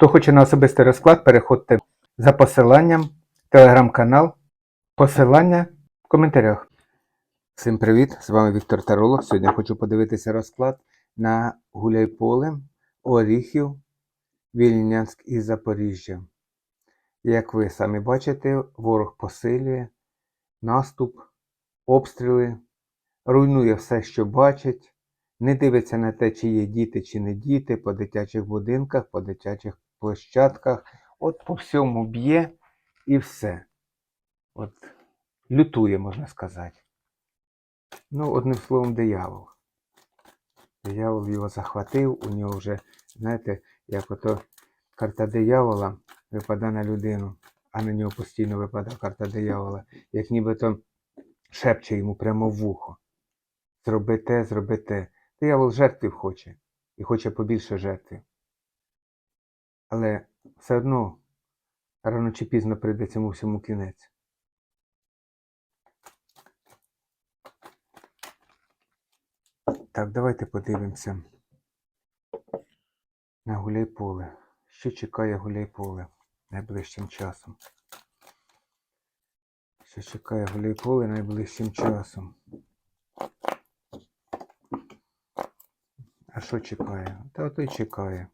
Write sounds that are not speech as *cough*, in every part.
Хто хоче на особистий розклад, переходьте за посиланням, телеграм-канал, посилання в коментарях. Всім привіт! З вами Віктор Таролог. Сьогодні хочу подивитися розклад на Гуляйполе, Оріхів, Вільнянськ і Запоріжжя. Як ви самі бачите, ворог посилює наступ, обстріли, руйнує все, що бачить, не дивиться на те, чи є діти, чи не діти, по дитячих будинках, по дитячих площадках. От по всьому б'є і все. От лютує, можна сказати. Ну, одним словом, диявол. Диявол його захватив, у нього вже, знаєте, як ото карта диявола випадає на людину, а на нього постійно випадає карта диявола, як нібито шепче йому прямо в вухо. Зроби те, зроби те. Диявол жертвів хоче і хоче побільше жертви. Але все одно рано чи пізно прийде цьому всьому кінець. Так, давайте подивимося на Гуляйполе. Що чекає Гуляйполе найближчим часом? Що чекає Гуляйполе найближчим часом? А що чекає? Та ото й чекає.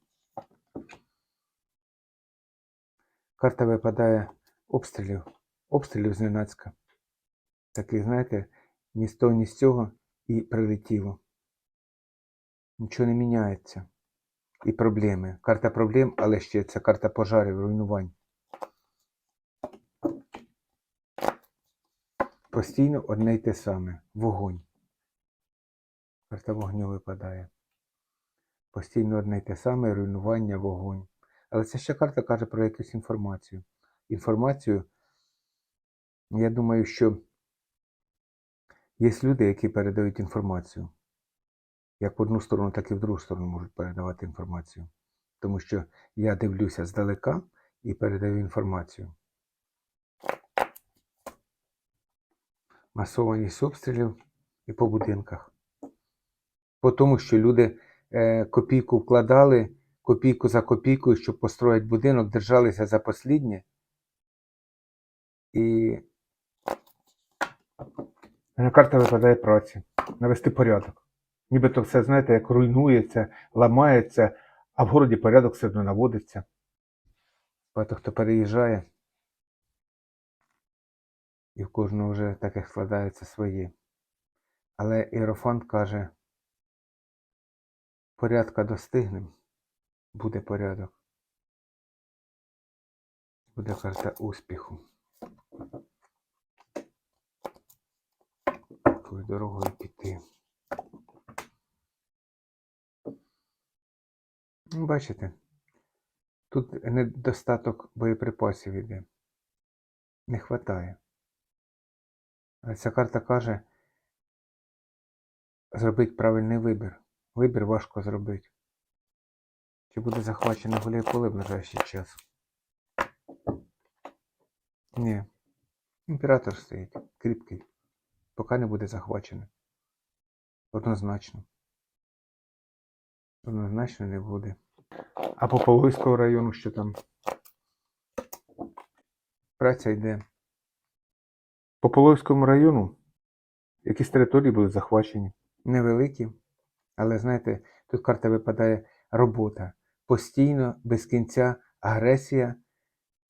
Карта випадає обстрілів. Обстрілів зненацька. Такий, знаєте, ні з того, ні з цього і прилетіло. Нічого не міняється. І проблеми. Карта проблем, але ще це карта пожарів, руйнувань. Постійно одне й те саме. Вогонь. Карта вогню випадає. Постійно одне й те саме, руйнування, вогонь. Але це ще карта каже про якусь інформацію. Інформацію, я думаю, що є люди, які передають інформацію. Як в одну сторону, так і в другу сторону можуть передавати інформацію. Тому що я дивлюся здалека і передаю інформацію. Масованість обстрілів і по будинках. По тому, що люди е, копійку вкладали, копійку за копійкою, щоб построїти будинок, держалися за посліднє. І на карта випадає праці. Навести порядок. Нібито все, знаєте, як руйнується, ламається, а в городі порядок все одно наводиться. Багато хто переїжджає, і в кожного вже таке складається своє. Але Іерофант каже, порядка достигнем, буде порядок. Буде карта успіху. Якою дорогою піти. Ну, Бачите, тут недостаток боєприпасів іде. Не вистачає. Але ця карта каже зробити правильний вибір. Вибір важко зробити. Чи буде захвачено Гуляйполе в ближайший час? Ні. Імператор стоїть, кріпкий. Поки не буде захвачено. Однозначно. Однозначно не буде. А по Полоського району що там? Праця йде. По Полоському району якісь території були захвачені. Невеликі, але знаєте, тут карта випадає робота. Постійно, без кінця агресія,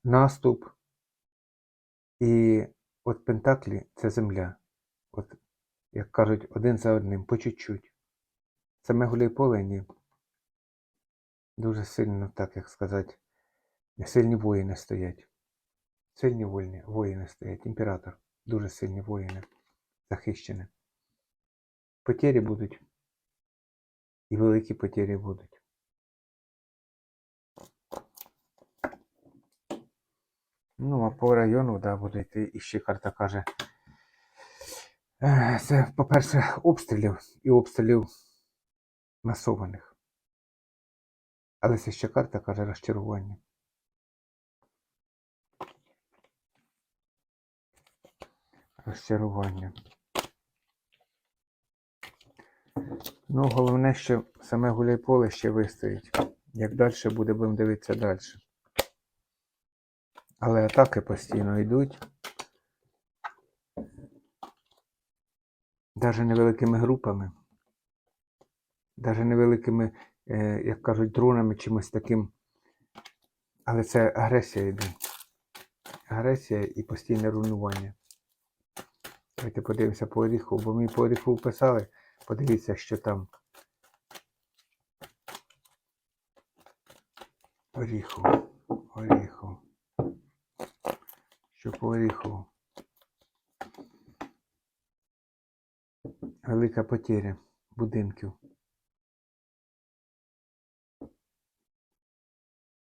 наступ. І от Пентаклі це земля. От, як кажуть, один за одним, по чуть-чуть. Саме Гуляйполе ні. Дуже сильно, так як сказати, сильні воїни стоять. Сильні воїни, воїни стоять. Імператор. Дуже сильні воїни. Захищені. Потері будуть. І великі потері будуть. Ну, а по району, да, буде йти. І ще карта каже. е, Це, по-перше, обстрілів і обстрілів масованих. Але це ще карта каже розчарування. Розчарування. Ну, головне, що саме Гуляйполе ще вистоїть. Як далі буде, будемо дивитися далі. Але атаки постійно йдуть. Навіть невеликими групами. Навіть невеликими, е, як кажуть, дронами чимось таким. Але це агресія йде. Агресія і постійне руйнування. Давайте подивимося по Оріху, бо ми по Оріху писали. Подивіться, що там. Оріху. Оріху. Що Оріху? Велика потеря будинків.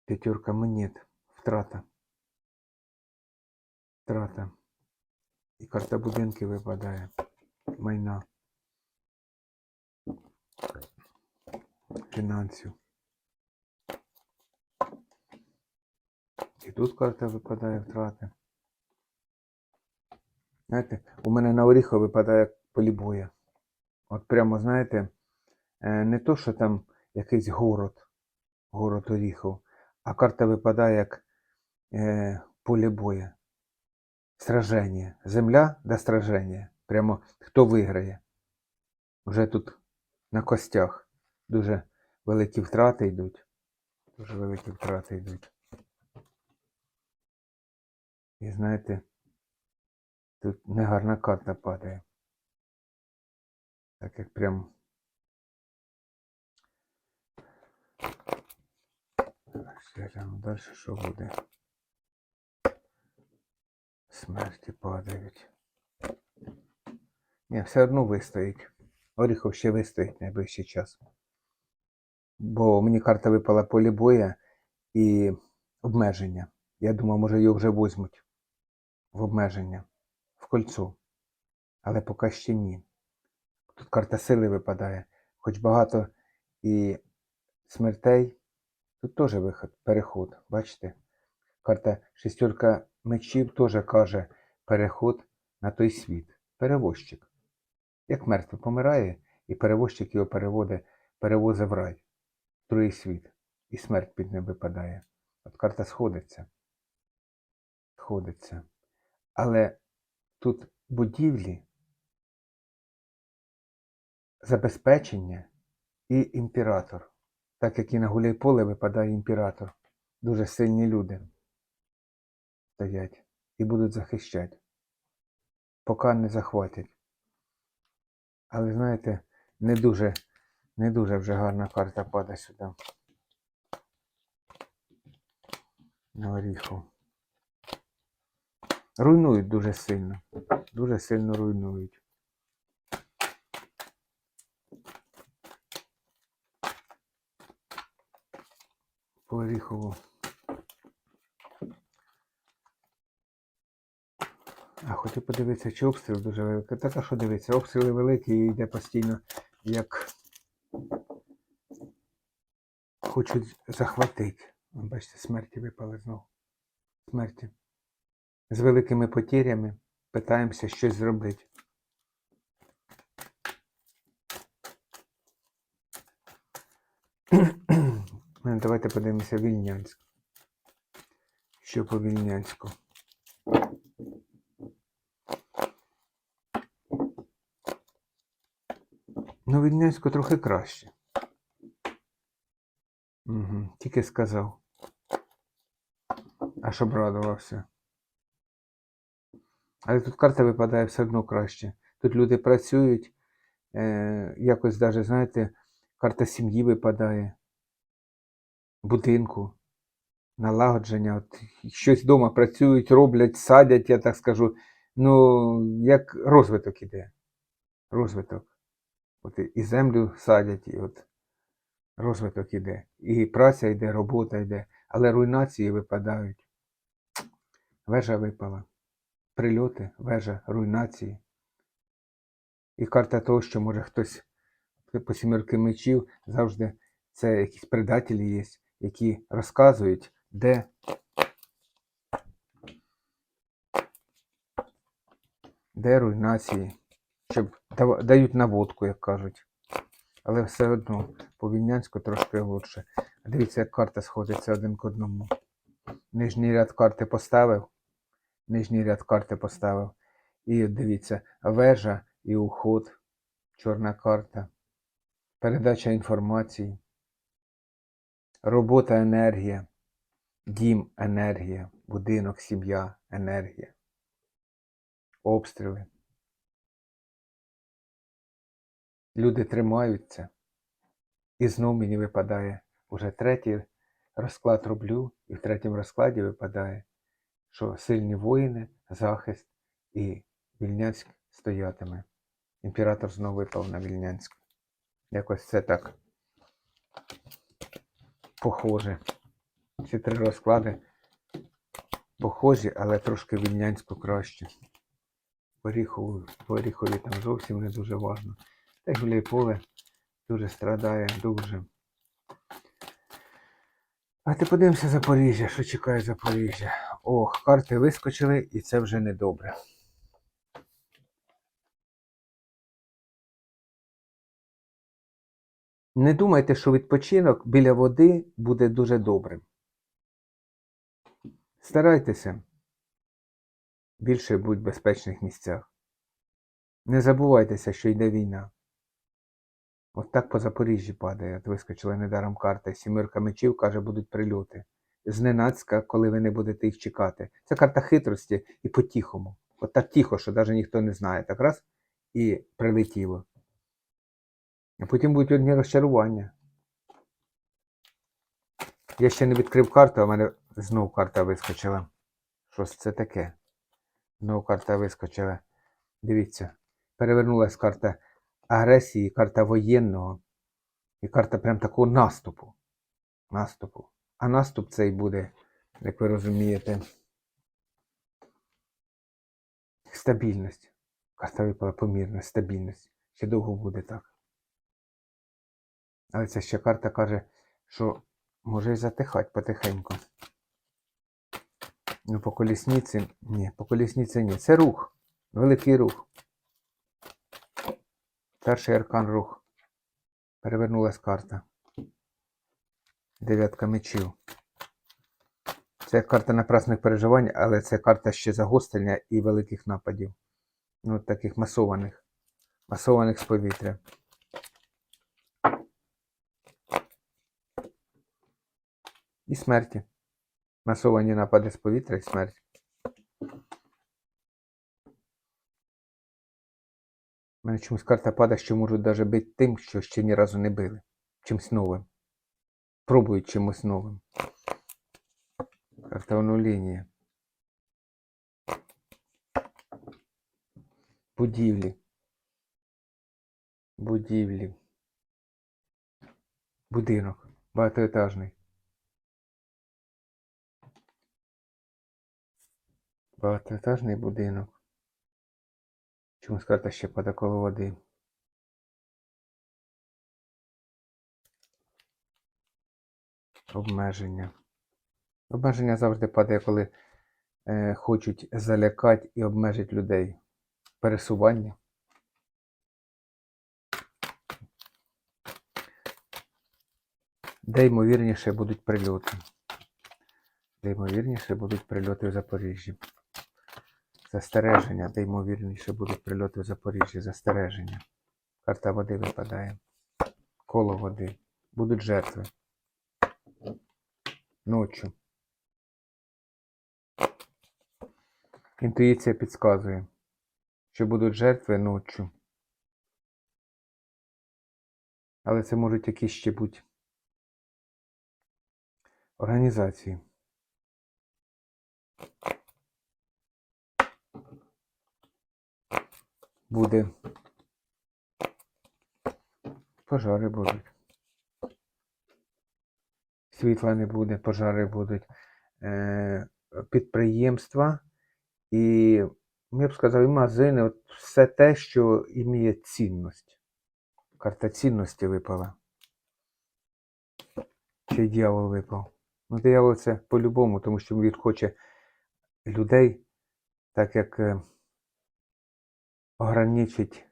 П'ятерка монет. Втрата. Втрата. І карта будинки випадає. Майна. Фінансів. І тут карта випадає втрати. Знаєте, у мене на Оріхо випадає полібоя. От прямо, знаєте, е, не то, що там якийсь город, город Оріхов, а карта випадає як е, поле боя. Сраження. Земля до сраження. Прямо хто виграє. Вже тут на костях дуже великі втрати йдуть. Дуже великі втрати йдуть. І знаєте, тут негарна карта падає. Так як прям. Ще гляну далі, що буде. Смерті падають. Ні, все одно вистоїть. Оріхов ще вистоїть найближчий час. Бо мені карта випала полі боя і обмеження. Я думав, може його вже візьмуть в обмеження, кольцо. Але поки ще ні. Тут карта сили випадає. Хоч багато і смертей, тут теж виход, переход. Бачите? Карта шестерка мечів теж каже переход на той світ. Перевозчик. Як мертвий помирає, і перевозчик його переводить, перевозить в рай, в другий світ. І смерть під ним випадає. От карта сходиться. Сходиться. Але тут будівлі, забезпечення і імператор. Так як і на Гуляйполе випадає імператор. Дуже сильні люди стоять і будуть захищати, поки не захватять. Але знаєте, не дуже, не дуже вже гарна карта падає сюди. На оріху. Руйнують дуже сильно. Дуже сильно руйнують. Оріхову. А хотів подивитися, чи обстріл дуже великий. Так, а що дивитися? Обстріли великі і йде постійно, як хочуть захватити. Бачите, смерті випали знову. Смерті. З великими потерями питаємося щось зробити. *clears throat* Давайте подивимося Вільнянськ. Що по Вільнянську? Ну, Вільнянську трохи краще. Угу, тільки сказав. Аж обрадувався. Але тут карта випадає все одно краще. Тут люди працюють, е, якось навіть, знаєте, карта сім'ї випадає, будинку, налагодження. От, щось вдома працюють, роблять, садять, я так скажу. Ну, як розвиток іде. Розвиток. От і- землю садять, і от розвиток іде. І праця йде, робота йде, але руйнації випадають. Вежа випала. Прильоти, вежа, руйнації. І карта того, що може хтось по сімерки мечів завжди це якісь предателі є, які розказують, де. Де руйнації, щоб дають наводку, як кажуть. Але все одно по Вільнянську трошки лучше. Дивіться, як карта сходиться один к одному. Нижній ряд карти поставив. Нижній ряд карти поставив. І дивіться, вежа і уход. Чорна карта. Передача інформації. Робота енергія. Дім енергія. Будинок, сім'я, енергія. Обстріли. Люди тримаються. І знов мені випадає уже третій розклад роблю, і в третьому розкладі випадає, що сильні воїни, захист і Вільнянськ стоятиме. Імператор знову випав на Вільнянськ. Якось це так похоже. Ці три розклади похожі, але трошки Вільнянську краще. Оріхову, по там зовсім не дуже важно. Та й Гуляйполе дуже страдає, дуже. А ти подивимося Запоріжжя, що чекає Запоріжжя. Ох, карти вискочили, і це вже не добре. Не думайте, що відпочинок біля води буде дуже добрим. Старайтеся більше бути в безпечних місцях. Не забувайтеся, що йде війна. От так по Запоріжжі падає, от вискочила недаром карта. Сімирка мечів каже, будуть прильоти. Зненацька, коли ви не будете їх чекати. Це карта хитрості і по-тихому. От так тихо, що навіть ніхто не знає. Так раз і прилетіло. А потім будуть одні розчарування. Я ще не відкрив карту, а в мене знов карта вискочила. Що це таке? Знов карта вискочила. Дивіться, перевернулась карта агресії, карта воєнного і карта прям такого наступу. Наступу. А наступ цей буде, як ви розумієте, стабільність. Карта випала помірність, стабільність. Ще довго буде так. Але ця ще карта каже, що може і затихати потихеньку. Ну, по колісниці, ні, по колісниці ні. Це рух. Великий рух. Перший аркан рух. Перевернулась карта. Дев'ятка мечів. Це карта напрасних переживань, але це карта ще загострення і великих нападів. Ну, таких масованих. Масованих з повітря. І смерті. Масовані напади з повітря і смерть. У мене чомусь карта падає, що можуть навіть бити тим, що ще ні разу не били. Чимсь новим. Пробують чимось новим. Карта онуління. Будівлі. Будівлі. Будинок. Багатоетажний. Багатоетажний будинок. Чомусь карта ще падає коло води. Обмеження. Обмеження завжди падає, коли е, хочуть залякати і обмежити людей. Пересування. Де ймовірніше будуть прильоти. Де ймовірніше будуть прильоти в Запоріжжі. Застереження, де ймовірніше будуть прильоти в Запоріжжі. Застереження. Карта води випадає. Коло води. Будуть жертви. Ночі. Інтуїція підказує, що будуть жертви ночі. Але це можуть якісь ще бути організації. Буде. Пожари будуть. Світла не буде, пожари будуть. Е, підприємства і, я б сказав, і магазини, от все те, що іміє цінність. Карта цінності випала. Й дьявол випав. Ну, диявол це по-любому, тому що він хоче людей, так як е, ограничить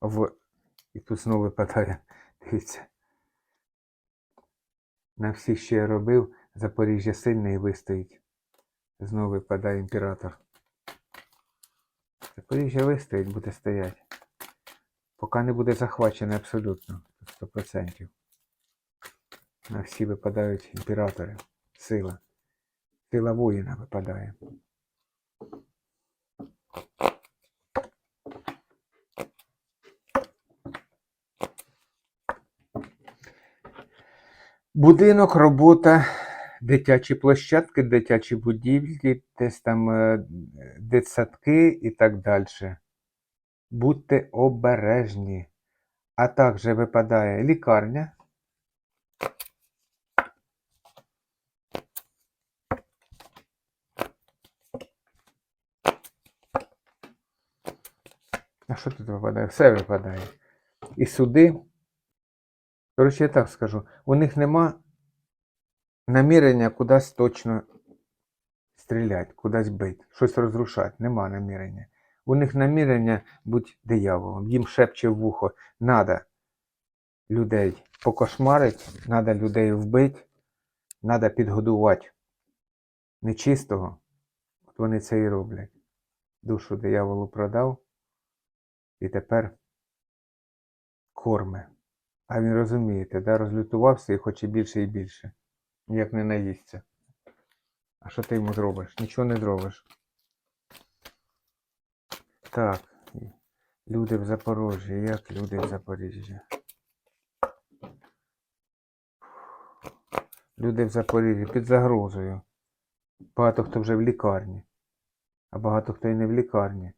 в. І тут знову випадає, *laughs* дивіться. На всіх, що я робив, Запоріжжя сильне і вистоїть. Знову випадає імператор. Запоріжжя вистоїть, буде стояти. Поки не буде захвачене абсолютно. 100%. На всі випадають імператори. Сила. Сила воїна випадає. Будинок, робота, дитячі площадки, дитячі будівлі, десь там е, дитсадки і так далі. Будьте обережні. А також випадає лікарня. А що тут випадає? Все випадає. І суди. Коротше, я так скажу, у них нема намірення кудись точно стріляти, кудись бити, щось розрушати. Нема намірення. У них намірення бути дияволом. Їм шепче в вухо, надо людей покошмарити, надо людей вбити, надо підгодувати нечистого. От вони це і роблять. Душу дияволу продав і тепер корме. А він розумієте, да, розлютувався і хоче більше і більше. Ніяк не наїсться. А що ти йому зробиш? Нічого не зробиш. Так. Люди в Запорожжі, як люди в Запоріжжі. Люди в Запоріжжі під загрозою. Багато хто вже в лікарні, а багато хто і не в лікарні.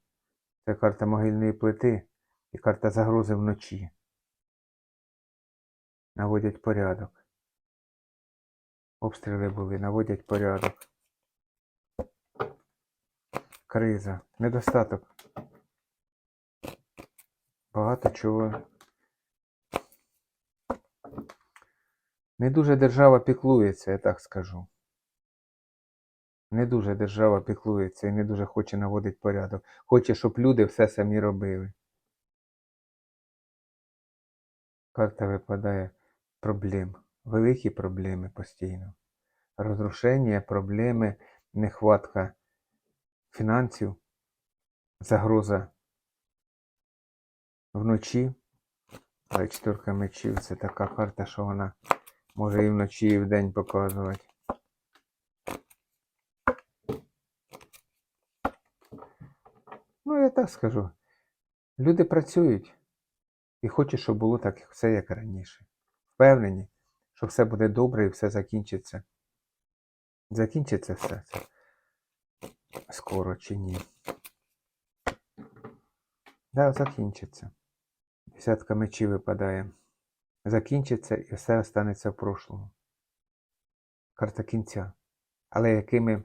Це карта могильної плити і карта загрози вночі. Наводять порядок. Обстріли були, наводять порядок. Криза, недостаток. Багато чого. Не дуже держава піклується, я так скажу. Не дуже держава піклується і не дуже хоче наводити порядок. Хоче, щоб люди все самі робили. Карта випадає проблем. Великі проблеми постійно. Розрушення, проблеми, нехватка фінансів, загроза вночі. Але четверка мечів це така карта, що вона може і вночі, і вдень показувати. Ну, я так скажу. Люди працюють і хочуть, щоб було так все як раніше. Впевнені, що все буде добре і все закінчиться. Закінчиться все це скоро чи ні. Да, закінчиться. Десятка мечів випадає. Закінчиться і все останеться в прошлому. Карта кінця. Але якими.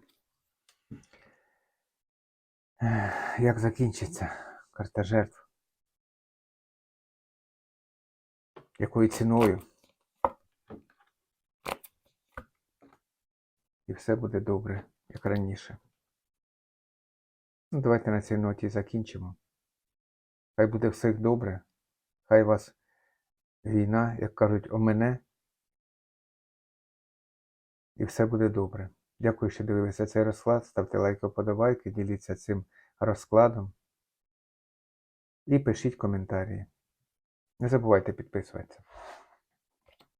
Як закінчиться? Карта жертв. Якою ціною? І все буде добре, як раніше. Ну, давайте на цій ноті закінчимо. Хай буде всіх добре. Хай вас війна, як кажуть, омене. І все буде добре. Дякую, що дивилися цей розклад. Ставте лайки, подобайки, діліться цим розкладом. І пишіть коментарі. Не забувайте підписуватися.